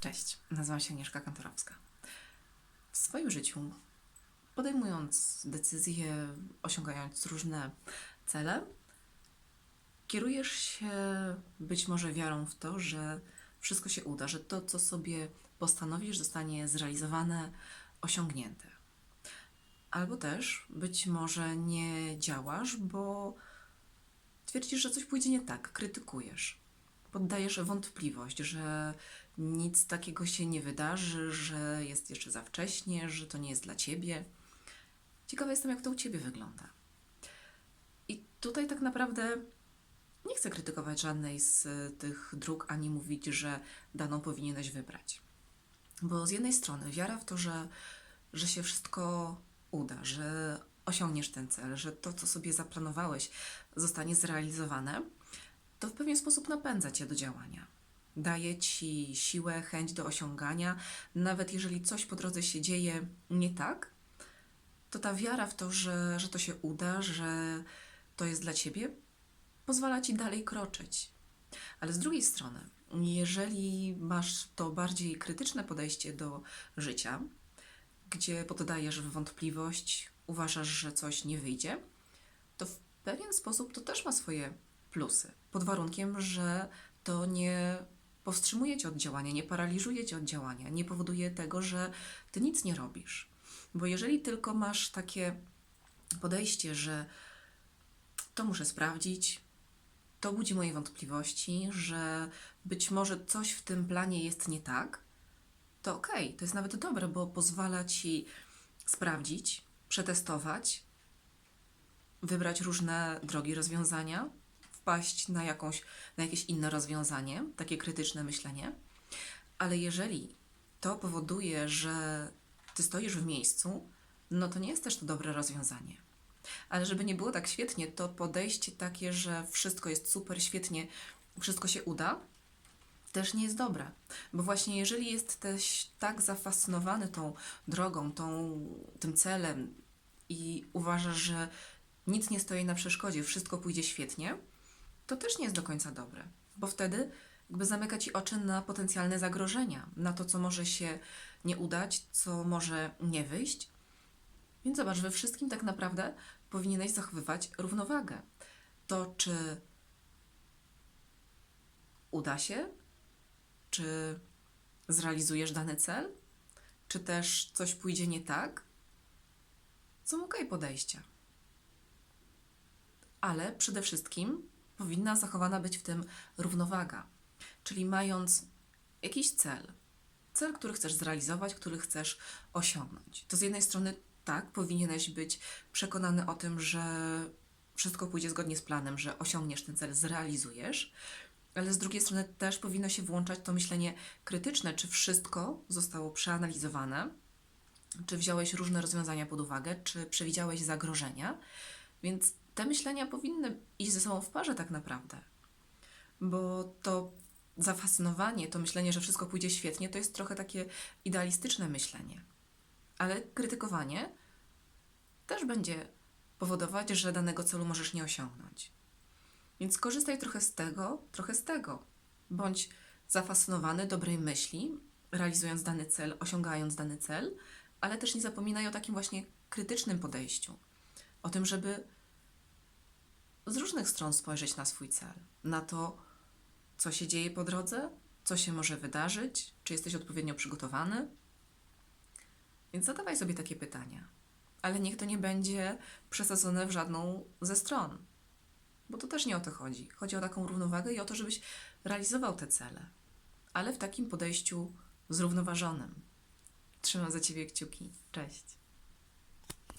Cześć, nazywam się Agnieszka Kantorowska. W swoim życiu, podejmując decyzje, osiągając różne cele, kierujesz się być może wiarą w to, że wszystko się uda, że to, co sobie postanowisz, zostanie zrealizowane, osiągnięte. Albo też być może nie działasz, bo twierdzisz, że coś pójdzie nie tak, krytykujesz poddajesz wątpliwość, że nic takiego się nie wydarzy, że jest jeszcze za wcześnie, że to nie jest dla ciebie. Ciekawa jestem, jak to u ciebie wygląda. I tutaj tak naprawdę nie chcę krytykować żadnej z tych dróg, ani mówić, że daną powinieneś wybrać. Bo z jednej strony wiara w to, że, że się wszystko uda, że osiągniesz ten cel, że to, co sobie zaplanowałeś, zostanie zrealizowane, to w pewien sposób napędza cię do działania. Daje ci siłę, chęć do osiągania, nawet jeżeli coś po drodze się dzieje nie tak, to ta wiara w to, że, że to się uda, że to jest dla ciebie, pozwala ci dalej kroczyć. Ale z drugiej strony, jeżeli masz to bardziej krytyczne podejście do życia, gdzie poddajesz w wątpliwość, uważasz, że coś nie wyjdzie, to w pewien sposób to też ma swoje plusy. Pod warunkiem, że to nie powstrzymuje cię od działania, nie paraliżuje cię od działania, nie powoduje tego, że ty nic nie robisz. Bo jeżeli tylko masz takie podejście, że to muszę sprawdzić, to budzi moje wątpliwości, że być może coś w tym planie jest nie tak, to okej, to jest nawet dobre, bo pozwala ci sprawdzić, przetestować, wybrać różne drogi rozwiązania, wpaść na, jakąś, na jakieś inne rozwiązanie, takie krytyczne myślenie. Ale jeżeli to powoduje, że ty stoisz w miejscu, no to nie jest też to dobre rozwiązanie. Ale żeby nie było tak świetnie, to podejście takie, że wszystko jest super, świetnie, wszystko się uda, też nie jest dobre. Bo właśnie jeżeli jesteś tak zafascynowany tą drogą, tą, tym celem i uważasz, że nic nie stoi na przeszkodzie, wszystko pójdzie świetnie, to też nie jest do końca dobre, bo wtedy jakby zamyka ci oczy na potencjalne zagrożenia, na to, co może się nie udać, co może nie wyjść. Więc zobacz, we wszystkim tak naprawdę powinieneś zachowywać równowagę. To, czy uda się, czy zrealizujesz dany cel, czy też coś pójdzie nie tak, są ok podejścia. Ale przede wszystkim powinna zachowana być w tym równowaga. Czyli mając jakiś cel, cel, który chcesz zrealizować, który chcesz osiągnąć, to z jednej strony tak, powinieneś być przekonany o tym, że wszystko pójdzie zgodnie z planem, że osiągniesz ten cel, zrealizujesz, ale z drugiej strony też powinno się włączać to myślenie krytyczne, czy wszystko zostało przeanalizowane, czy wziąłeś różne rozwiązania pod uwagę, czy przewidziałeś zagrożenia. Więc te myślenia powinny iść ze sobą w parze tak naprawdę. Bo to zafascynowanie, to myślenie, że wszystko pójdzie świetnie, to jest trochę takie idealistyczne myślenie. Ale krytykowanie też będzie powodować, że danego celu możesz nie osiągnąć. Więc korzystaj trochę z tego, trochę z tego. Bądź zafascynowany dobrej myśli, realizując dany cel, osiągając dany cel, ale też nie zapominaj o takim właśnie krytycznym podejściu. O tym, żeby z różnych stron spojrzeć na swój cel, na to, co się dzieje po drodze, co się może wydarzyć, czy jesteś odpowiednio przygotowany. Więc zadawaj sobie takie pytania, ale niech to nie będzie przesadzone w żadną ze stron, bo to też nie o to chodzi. Chodzi o taką równowagę i o to, żebyś realizował te cele, ale w takim podejściu zrównoważonym. Trzymam za Ciebie kciuki. Cześć.